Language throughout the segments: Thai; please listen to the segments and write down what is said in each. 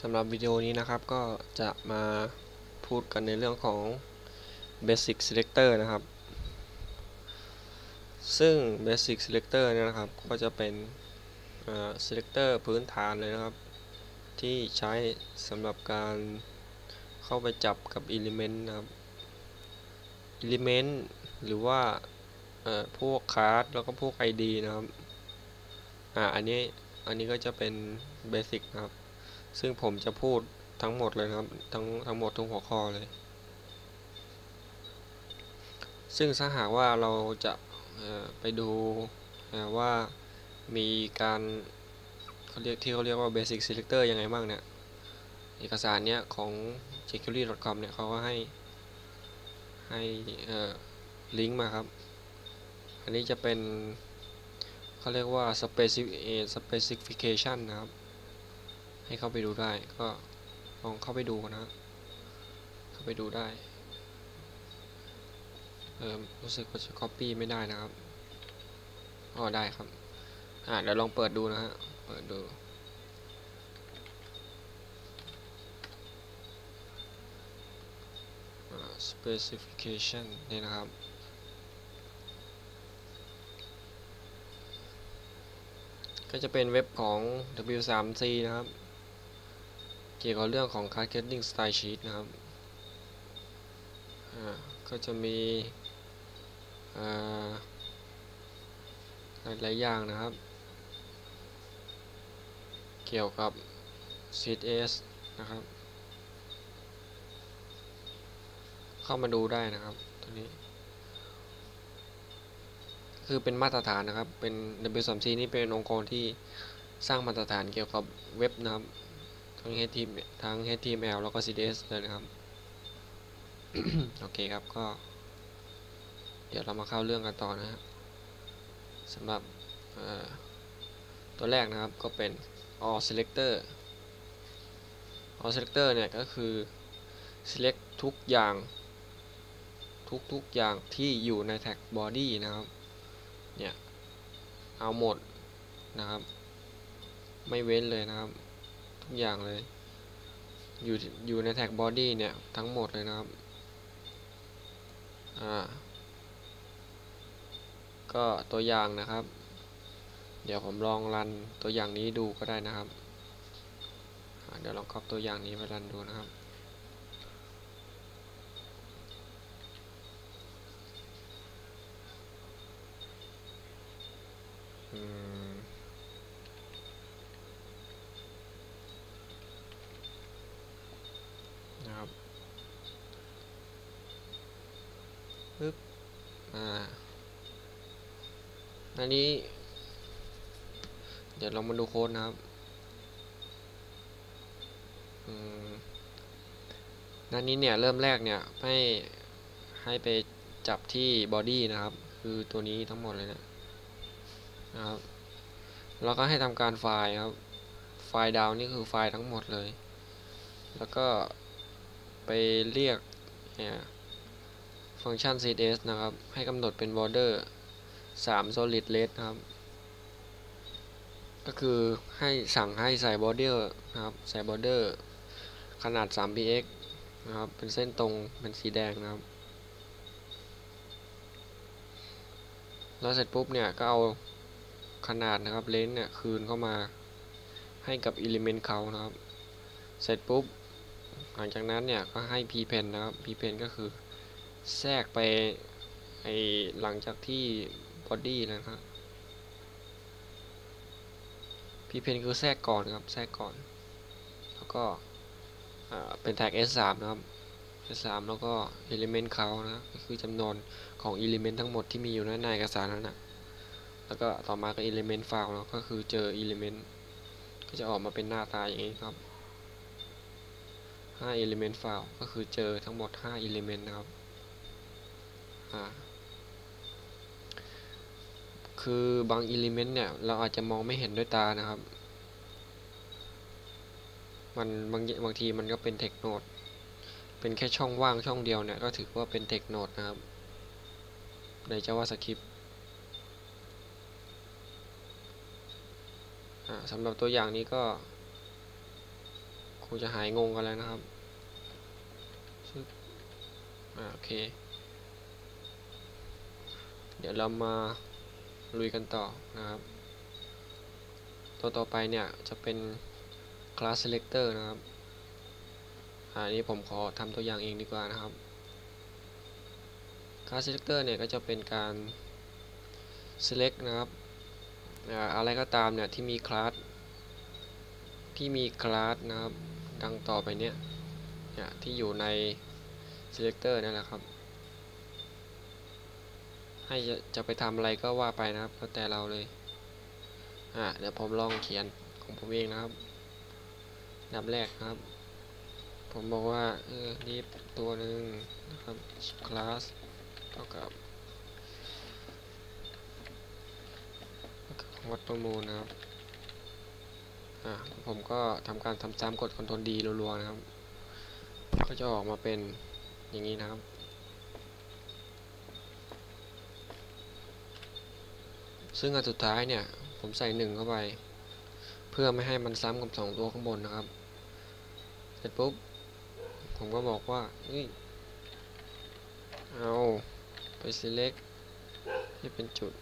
สำหรับวิดีโอนี้นะครับก็จะมาพูดกันในเรื่องของ Basic Selector นะครับ ซึ่ง Basic Selector เนี่ยนะครับก็จะเป็น Selector พื้นฐานเลยนะครับ ที่ใช้สำหรับการเข้าไปจับกับ Element นะครับ Element หรือว่าพวกคาร์ดแล้วก็พวก ID นะครับ อ่า อันนี้ อันนี้ก็จะเป็น Basic นะครับ ซึ่งผมจะพูดทั้งหมดเลยครับ ทั้งทั้งหมดทุกหัวข้อเลย ซึ่งถ้าหากว่าเราจะไปดูว่ามีการเขาเรียกที่เขาเรียกว่า Basic Selector ยังไงบ้างเนี่ย เอกสารเนี้ยของ security.com เนี่ยเขาก็ให้ให้ลิงก์มาครับ อันนี้จะเป็นเขาเรียกว่า specific specification นะครับ ให้เข้าไปดูได้ ก็ลองเข้าไปดูนะเข้าไปดูได้เออรู้สึกว่าจะ copy ไม่ได้นะครับอ๋อได้ครับ อ่าเดี๋ยวลองเปิดดูนะฮะ เปิดดู specification นี่นะครับ ก็จะเป็นเว็บของ W3C นะครับ เกี่ยวกับเรื่องของ cascading style sheet นะครับก็จะมีหลายๆอย่างนะครับ เกี่ยวกับ CSS นะครับ เข้ามาดูได้นะครับตัวนี้ คือเป็นมาตรฐานนะครับ เป็น W3C นี่เป็นองค์กรที่สร้างมาตรฐานเกี่ยวกับเว็บนะครับ ทั้ง HTML ทั้ง HTML แล้วก็ CSS เลยนะครับ โอเคครับก็ เดี๋ยวเรามาเข้าเรื่องกันต่อนะครับสำหรับตัวแรกนะครับก็เป็น all selector all selector เนี่ยก็คือ select ทุกอย่าง ทุกทุกอย่างที่อยู่ในแท็ก body นะครับ เนี่ย เอาหมดนะครับ ไม่เว้นเลยนะครับ ทุกอย่างเลย อยู่อยู่ในแท็กบอดี้เนี่ย ทั้งหมดเลยนะครับ อ่า ก็ตัวอย่างนะครับ เดี๋ยวผมลองรันตัวอย่างนี้ดูก็ได้นะครับ เดี๋ยวลองครอบตัวอย่างนี้ไปรันดูนะครับ ปึ๊บอ่าอันนี้ เดี๋ยวเรามาดูโค้ดนะครับนันนี้เนี่ยเริ่มแรกเนี่ยให้ให้ไปจับที่บอดี้นะครับ คือตัวนี้ทั้งหมดเลยนะนะครับแล้วก็ให้ทำการไฟล์ครับ ไฟล์ดาวนี่คือไฟล์ทั้งหมดเลย แล้วก็ไปเรียกเนี่ย ฟังก์ชัน css นะครับ ให้กำหนดเป็น border 3 solid red นะครับ ก็คือให้สั่งให้ใส่ border นะครับ ใส่ border ขนาด 3px นะครับ เป็นเส้นตรง เป็นสีแดงนะครับ แล้วเสร็จปุ๊บเนี่ย ก็เอาขนาดนะครับ เลนส์เนี่ย คืนเข้ามาให้กับ element เขานะครับ เสร็จปุ๊บ หลังจากนั้นเนี่ย ก็ให้ p-pen นะครับ p-pen ก็คือ แทรกไปไอหลังจากที่ body นะครับ p-pen คือแทรกก่อนครับแทรกก่อน แล้วก็เป็นแท็ก s3 นะครับ s3 แล้วก็ element เขานะก็คือจำนวนของ element ทั้งหมดที่มีอยู่ในเอกสารนั้นนะแล้วก็ต่อมาก็ element file แล้วก็คือเจอ element ก็จะออกมาเป็นหน้าตาอย่างนี้ครับ5 element file ก็คือเจอทั้งหมด 5 element นะครับ คือบาง element เนี่ย เราอาจจะมองไม่เห็นด้วยตานะครับ มันบางบางทีมันก็เป็นเทคโนดเป็นแค่ช่องว่างช่องเดียวเนี่ย ก็ถือว่าเป็นเทคโนดนะครับ ใน JavaScript สำหรับตัวอย่างนี้ก็คงจะหายงงกันแล้วนะครับอโอเค เดี๋ยวเรามาลุยกันต่อนะครับ ตัวต่อไปเนี่ยจะเป็น class selector นะครับอันนี้ผมขอทำตัวอย่างเองดีกว่านะครับ class selector เนี่ยก็จะเป็นการ select นะครับอะไรก็ตามเนี่ยที่มี class ที่มี class นะครับ ดังต่อไปเนี่ยเนี่ยที่อยู่ใน selector นั่นแหละครับ ให้จะจะไปทำอะไรก็ว่าไปนะครับแล้วแต่เราเลยอ่าเดี๋ยวผมลองเขียนของผมเองนะครับดับแรกนะครับ ผมบอกว่าเออนี่ตัวหนึ่งนะครับ class เท่ากับวัดประมูลนะครับอ่าผมก็ทำการทำซ้ำกด Ctrl D รัวๆนะครับ ก็จะออกมาเป็นอย่างนี้นะครับ ซึ่งอันสุดท้ายเนี่ยผมใส่หนึ่งเข้าไป เพื่อไม่ให้มันซ้ำกับสองตัวข้างบนนะครับ เสร็จปุ๊บ ผมก็บอกว่าเฮ้ยเอาไป select ที่เป็นจุด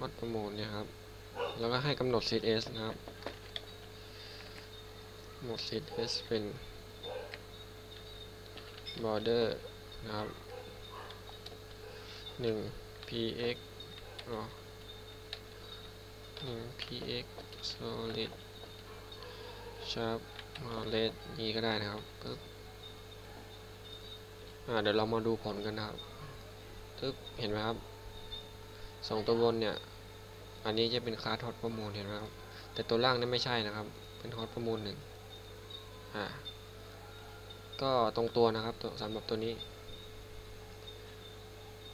วัดประมูลเนี่ยครับ แล้วก็ให้กำหนด CSS นะครับกำหนด CSS เป็น border นะครับ 1 px อ๋อ1 px solid sharp red นี้ก็ได้นะครับปึ๊บอ่าเดี๋ยวเรามาดูผลกันนะครับปึ๊บเห็นไหมครับสองตัวบนเนี่ย อันนี้จะเป็นคลาสฮอตประมูลเห็นไหมครับ แต่ตัวล่างนี่ไม่ใช่นะครับ เป็นฮอตประมูลหนึ่งอ่า ก็ตรงตัวนะครับสำหรับตัวนี้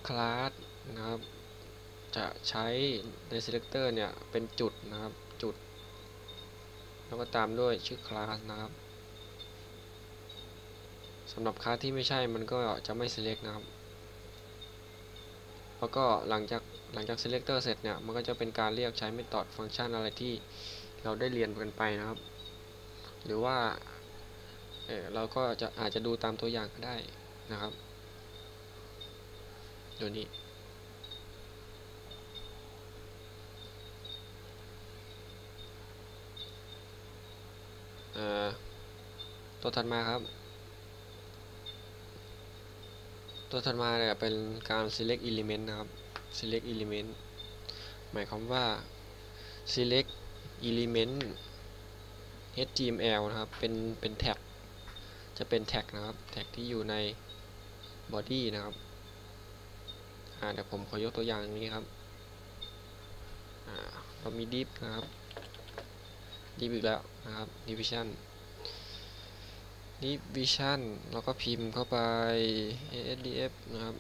คลาสนะครับ จะใช้ใน selector เนี่ยเป็นจุดนะครับจุด แล้วก็ตามด้วยชื่อคลาสนะครับสำหรับคลาสที่ไม่ใช่มันก็จะไม่ select นะครับ แล้วก็หลังจากหลังจาก selector เสร็จเนี่ยมันก็จะเป็นการเรียกใช้ method ฟังก์ชันอะไรที่เราได้เรียนกันไปนะครับ หรือว่าเออเราก็จะอาจจะดูตามตัวอย่างก็ได้นะครับ เดี๋ยวนี้ เอ่อ ตัวถัดมาครับ ตัวถัดมาเนี่ยเป็นการ select element นะครับ select element หมายความว่า select element html นะครับ เป็น เป็นแท็ก จะเป็นแท็กนะครับ แท็กที่อยู่ใน body นะครับ อ่า เดี๋ยวผมขอยกตัวอย่างนี้ครับอ่าเรามี div นะครับ div อีกแล้วนะครับ division division แล้วก็พิมพ์เข้าไป asdf นะครับ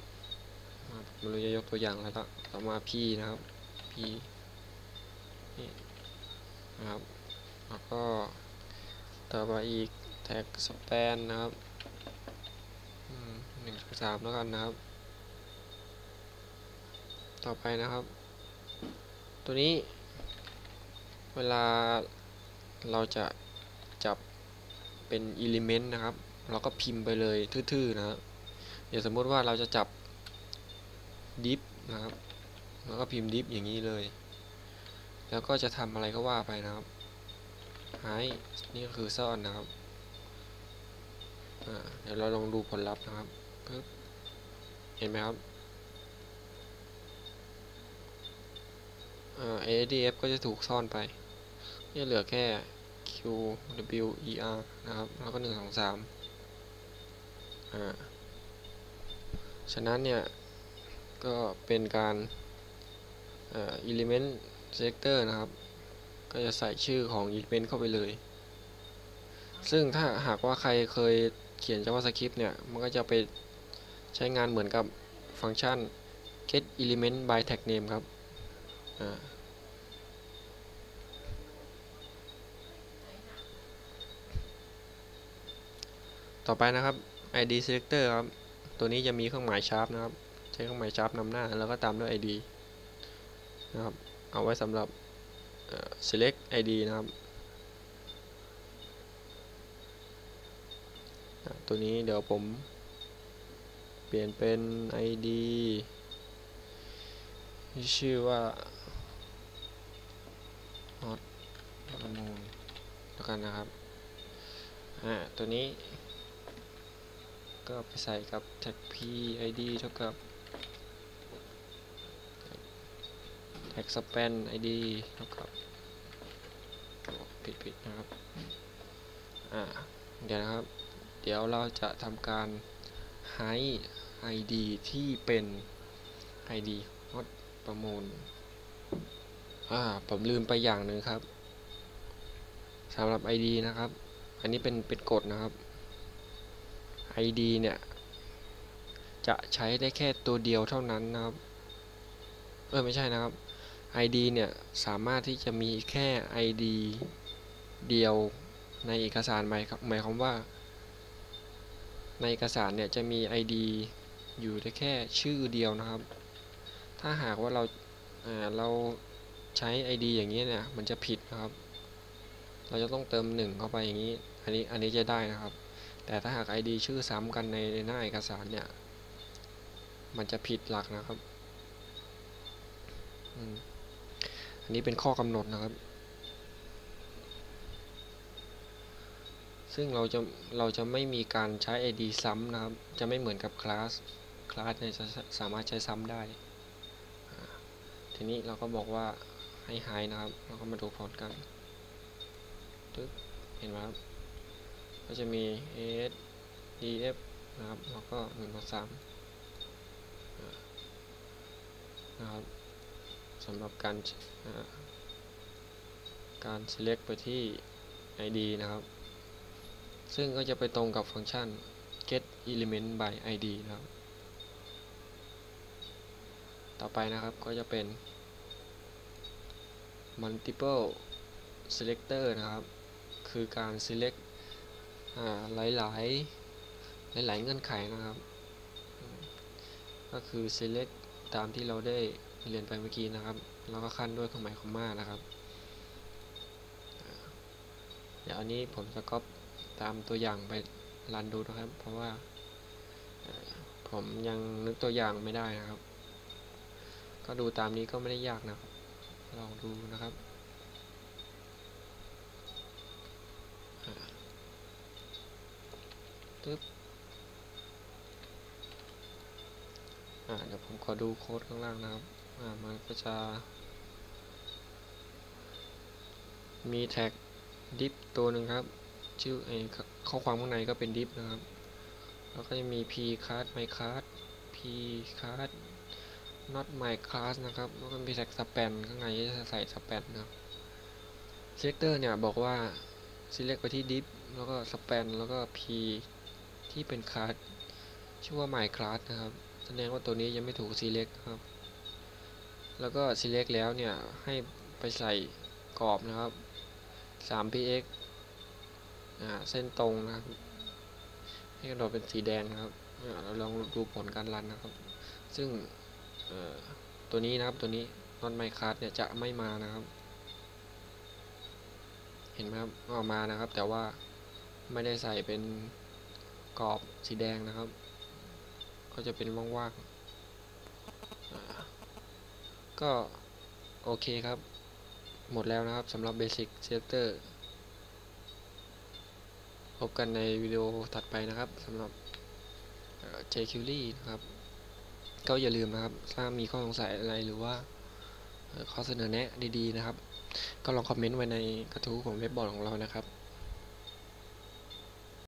ไมันจะยกตัวอย่างอะไรละต่อมา p นะครับ p นี่นะครับ แล้วก็ต่อมาอีกแท็ก span นะครับหนึ่งสองสามแล้วกันนะครับ ต่อไปนะครับ ตัวนี้เวลา เราจะจับเป็น element นะครับ เราก็พิมพ์ไปเลยทื่อๆนะครับเดี๋ยวสมมติว่าเราจะจับ div นะครับแล้วก็พิมพ์ div อย่างนี้เลย แล้วก็จะทำอะไรก็ว่าไปนะครับ hide นี่ก็คือซ่อนนะครับเดี๋ยวเราลองดูผลลัพธ์นะครับปึ๊บเห็นไหมครับ ADF ก็จะถูกซ่อนไป จะเหลือแค่ Q W E R นะครับ แล้วก็หนึ่งสอสามอ่า ฉะนั้นเนี่ย ก็เป็นการ element selector นะครับ ก็จะใส่ชื่อของ element เข้าไปเลย ซึ่งถ้าหากว่าใครเคยเขียน JavaScript เนี่ย มันก็จะไปใช้งานเหมือนกับฟังก์ชัน get element by tag name ครับ อ่า ต่อไปนะครับ id selector ครับ ตัวนี้จะมีเครื่องหมายชาร์ปนะครับ ใช้เครื่องหมายชาร์ปนำหน้า แล้วก็ตามด้วย id นะครับ เอาไว้สำหรับ select id นะครับ ตัวนี้เดี๋ยวผม เปลี่ยนเป็น ID ที่ชื่อว่า hot ประมูลแล้วกันนะครับ อ่า ตัวนี้ ก็ไปใส่กับ tag p id เท่ากับ tag span id เท่ากับผิดผิดนะครับ อ่า เดี๋ยวนะครับ เดี๋ยวเราจะทำการให้ id ที่เป็น id hot ประมูล อ่า ผมลืมไปอย่างหนึ่งครับสำหรับ id นะครับ อันนี้เป็นเป็นกฎนะครับ id เนี่ย จะใช้ได้แค่ตัวเดียวเท่านั้นนะครับ เออไม่ใช่นะครับ id เนี่ยสามารถที่จะมีแค่ id เดียวในเอกสารหมายครับหมายความว่า ในเอกสารเนี่ยจะมี id อยู่ได้แค่ชื่อเดียวนะครับ ถ้าหากว่าเราเราใช้ id อย่างนี้เนี่ยมันจะผิดนะครับ เราจะต้องเติมหนึ่งเข้าไปอย่างนี้ อันนี้อันนี้จะได้นะครับ แต่ถ้าหาก id ชื่อซ้ำกันในหน้าเอกสารเนี่ย มันจะผิดหลักนะครับอันนี้เป็นข้อกำหนดนะครับ ซึ่งเราจะเราจะไม่มีการใช้ id ซ้ำนะครับ จะไม่เหมือนกับคลาส คลาสเนี่ยจะสามารถใช้ซ้ำได้ ทีนี้เราก็บอกว่าให้หายนะครับ เราก็มาดูพอร์ตกันเห็นไหมครับ ก็จะมี s df นะครับแล้วก็1 2 3นะครับสำหรับการการ select ไปที่ id นะครับ ซึ่งก็จะไปตรงกับฟังก์ชัน get element by id นะครับ ต่อไปนะครับก็จะเป็น multiple selector นะครับ คือการ select หลายหลายหลายหลายๆเงื่อนไขนะครับ ก็คือ select ตามที่เราได้เรียนไปเมื่อกี้นะครับ แล้วก็ขั้นด้วยเครื่องหมายคอมมานะครับอ่าเดี๋ยวอันนี้ผมจะก๊อปตามตัวอย่างไปรันดูนะครับ เพราะว่าผมยังนึกตัวอย่างไม่ได้นะครับ ก็ดูตามนี้ก็ไม่ได้ยากนะครับ ลองดูนะครับอ่า ตึ๊บอ่าเดี๋ยวผมขอดูโค้ดข้างล่างนะครับ อ่ามันก็จะมีแท็ก div ตัวหนึ่งครับ ชื่อไอข้อความข้างในก็เป็น div นะครับ แล้วก็จะมี p card my card p card not my class นะครับ แล้วก็มีแท็ก span ข้างในจะใส่ span นะครับ selector เนี่ยบอกว่า select ไปที่ div แล้วก็ span แล้วก็ p ที่เป็น class ชื่อว่า my class นะครับ แสดงว่าตัวนี้ยังไม่ถูก select ครับ แล้วก็ select แล้วเนี่ย ให้ไปใส่กรอบนะครับ 3px อ่าเส้นตรงนะครับ ให้กระโดดเป็นสีแดงนะครับเราลองดูผลการรันนะครับ ซึ่งตัวนี้นะครับตัวนี้ not my card เนี่ยจะไม่มานะครับ เห็นไหมครับออกมานะครับ แต่ว่าไม่ได้ใส่เป็น กรอบสีแดงนะครับ ก็จะเป็นว่างๆ ก็โอเคครับ หมดแล้วนะครับสำหรับ Basic Selector พบกันในวิดีโอถัดไปนะครับสำหรับเอ่อ jQuery นะครับ ก็อย่าลืมนะครับ ถ้ามีข้อสงสัยอะไรหรือว่าข้อเสนอแนะดีๆนะครับ ก็ลองคอมเมนต์ไว้ในกระทู้ของเว็บบอร์ดของเรานะครับ